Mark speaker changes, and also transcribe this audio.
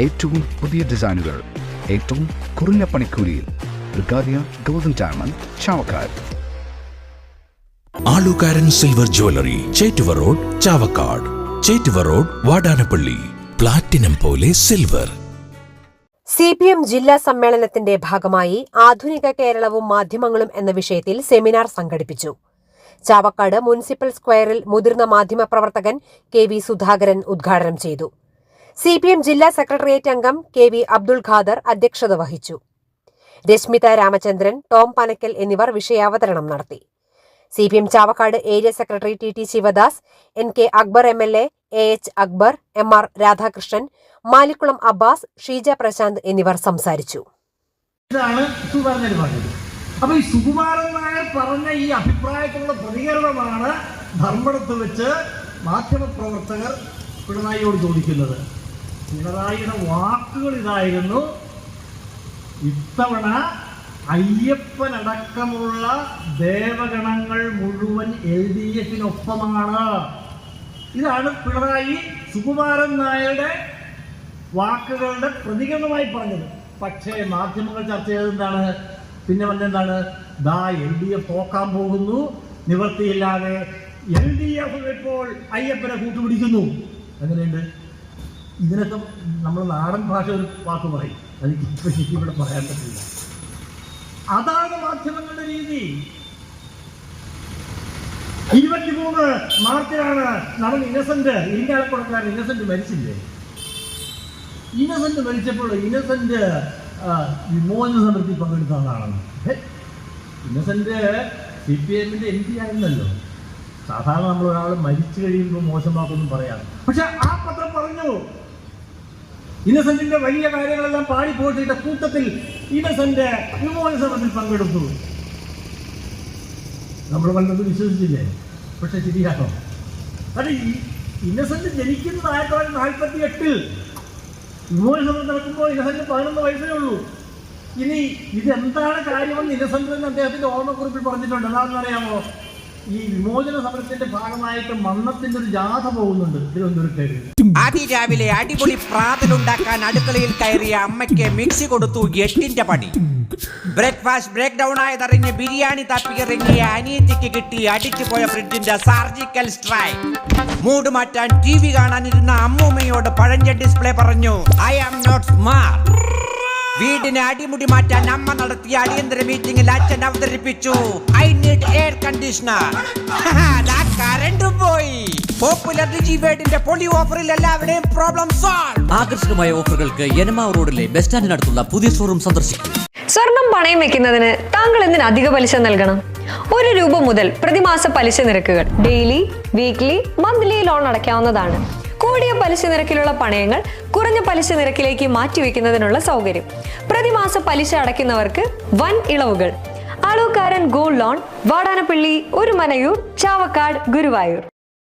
Speaker 1: ഏറ്റവും പുതിയ ഡിസൈനുകൾ ഏറ്റവും കുറഞ്ഞ പണിക്കൂലിയിൽ. ബ്രിഗാദിയ golden diamond Chavakkad.
Speaker 2: Alukkaran silver jewellery Chettuva road Chavakkad. Chettuva road Vadanappally. Platinum പോലെ സിൽവർ.
Speaker 3: സി പി എം ജില്ലാ സമ്മേളനത്തിന്റെ ഭാഗമായി ആധുനിക കേരളവും മാധ്യമങ്ങളും എന്ന വിഷയത്തിൽ സെമിനാർ സംഘടിപ്പിച്ചു. ചാവക്കാട് മുനിസിപ്പൽ സ്ക്വയറിൽ മുതിർന്ന മാധ്യമപ്രവർത്തകൻ കെ വി സുധാകരൻ ഉദ്ഘാടനം ചെയ്തു. സി പി എം ജില്ലാ സെക്രട്ടേറിയറ്റ് അംഗം കെ വി അബ്ദുൾ ഖാദർ അധ്യക്ഷത വഹിച്ചു. രശ്മിത രാമചന്ദ്രൻ ടോം പനക്കൽ എന്നിവർ വിഷയാവതരണം നടത്തി. C P M Chavakkad area secretary T T Sivadas N K Akbar M L A H Akbar M R Radhakrishnan Malikkulam Abbas Sheeja Prashanth എന്നിവർ സംസാരിച്ചു.
Speaker 4: അപ്പൊ ഈ സുകുമാരൻ നായർ പറഞ്ഞ ഈ അഭിപ്രായത്തിലുള്ള പ്രതികരണമാണ് ധർമ്മടത്ത് വെച്ച് മാധ്യമപ്രവർത്തകർ പിണറായിയോട് ചോദിക്കുന്നത്. പിണറായിയുടെ വാക്കുകൾ ഇതായിരുന്നു. ഇത്തവണ അയ്യപ്പനടക്കമുള്ള ദേവഗണങ്ങൾ മുഴുവൻ എൽ ഡി എഫിനൊപ്പമാണ്. ഇതാണ് പിണറായി സുകുമാരൻ നായരുടെ വാക്കുകളുടെ പ്രതികരണമായി പറഞ്ഞത്. പക്ഷേ മാധ്യമങ്ങൾ ചർച്ച ചെയ്തത് എന്താണ് പിന്നെ വന്നെന്താണ്? ദാ എൽ ഡി എഫ് തോക്കാൻ പോകുന്നു. നിവൃത്തിയില്ലാതെ എൽ ഡി എഫ് ഇപ്പോൾ അയ്യപ്പനെ കൂട്ടുപിടിക്കുന്നു. എങ്ങനെയുണ്ട്? ഇതിനൊക്കെ നമ്മൾ നാടൻ ഭാഷ ഒരു വാക്ക് പറയും. അത് ഇപ്പം ശരിക്കും ഇവിടെ പറയാൻ പറ്റില്ല. അതാണ് മാധ്യമങ്ങളുടെ രീതി. ഇരുപത്തിമൂന്ന് മാർച്ചിലാണ് നടൻ ഇന്നസെന്റ് ഇരിങ്ങാലക്കുളക്കാരൻ ഇന്നസെന്റ് മരിച്ചില്ലേ? ഇന്നസെന്റ് മരിച്ചപ്പോൾ ഇന്നസെന്റ് വിമോചന സമരത്തിൽ പങ്കെടുത്ത ആളാണ്. ഇന്നസെന്റ് സി പി എമ്മിന്റെ എം പി ആയിരുന്നല്ലോ. സാധാരണ നമ്മൾ ഒരാൾ മരിച്ചു കഴിയുമ്പോൾ മോശമാക്കൊന്നും പറയാം പക്ഷെ ആ പത്രം പറഞ്ഞു ഇന്നസെന്റിന്റെ വലിയ കാര്യങ്ങളെല്ലാം പാടി പോയിട്ട് കൂട്ടത്തിൽ ഇന്നസെന്റ് വിമോചന സമരത്തിൽ പങ്കെടുത്തു. നമ്മൾ പണ്ടത് വിശ്വസിച്ചില്ലേ? പക്ഷെ ശരിയാണോ? അത് ഇന്നസെന്റ് ജനിക്കുന്നത് ആയിരത്തി തൊള്ളായിരത്തി നാൽപ്പത്തി എട്ടിൽ വിമോചനം നടക്കുമ്പോൾ ഇന്നസെന്റ് പതിനൊന്ന് വയസ്സേ ഉള്ളൂ. ഇനി ഇതെന്താണ് കാര്യമെന്ന് ഇന്നസെന്റ് എന്ന് അദ്ദേഹത്തിന്റെ ഓർമ്മക്കുറിപ്പിൽ പറഞ്ഞിട്ടുണ്ട്. എന്താണെന്ന് അറിയാമോ ഈ വിമോചന സമരത്തിന്റെ ഭാഗമായിട്ട് മണ്ണത്തിന്റെ ഒരു ജാഥ പോകുന്നുണ്ട് തിരുവനന്തപുരത്തേക്ക്.
Speaker 5: അതിരാവിലെ അടിപൊളി പ്രാതലുണ്ടാക്കാൻ അടുക്കളയിൽ കയറിയ അമ്മയ്ക്ക് മിക്സി കൊടുത്തു എട്ടിന്റെ പണി. ബ്രേക്ക്ഫാസ്റ്റ് ബ്രേക്ക് ഡൗൺ ആയതറിഞ്ഞ് ബിരിയാണി തപ്പിയിറങ്ങിയ അനിയത്തിക്ക് കിട്ടി അടിച്ചു പോയ ഫ്രിഡ്ജിന്റെ സർജിക്കൽ സ്ട്രൈക്ക് മൂഡ് മാറ്റാൻ ടി വി കാണാനിരുന്ന അമ്മൂമ്മയോട് പഴഞ്ച ഡിസ്പ്ലേ പറഞ്ഞു ഐ ആം നോട്ട് സ്മാർട്ട് വീടിന് അടിമുടി മാറ്റാൻ അമ്മ നടത്തിയ അടിയന്തര മീറ്റിംഗിൽ അച്ഛൻ അവതരിപ്പിച്ചു I need air conditioner current popular ഡിജി വേർഡിന്റെ പൊളി ഓഫറിൽ എല്ലാവരുടെയും പ്രോബ്ലം സോൾവ്
Speaker 6: ആകർഷകമായ ഓഫറുകൾക്ക് യനമ റോഡിലെ ബസ് സ്റ്റാൻഡിനടുത്തുള്ള പുതിയ ഷോറൂം സന്ദർശിക്കും.
Speaker 7: സ്വർണം പണയം വെക്കുന്നതിന് താങ്കൾ എന്തിന് അധിക പലിശ നൽകണം? ഒരു രൂപ മുതൽ പ്രതിമാസ പലിശ നിരക്കുകൾ ഡെയിലി വീക്ക്ലി മന്ത്ലി ലോൺ അടയ്ക്കാവുന്നതാണ്. കൂടിയ പലിശ നിരക്കിലുള്ള പണയങ്ങൾ കുറഞ്ഞ പലിശ നിരക്കിലേക്ക് മാറ്റിവെക്കുന്നതിനുള്ള സൗകര്യം. പ്രതിമാസ പലിശ അടയ്ക്കുന്നവർക്ക് വൻ ഇളവുകൾ. ആളൂക്കാരൻ ഗോൾഡ് ലോൺ വാടാനപ്പള്ളി ഒരു മനയൂർ ചാവക്കാട് ഗുരുവായൂർ.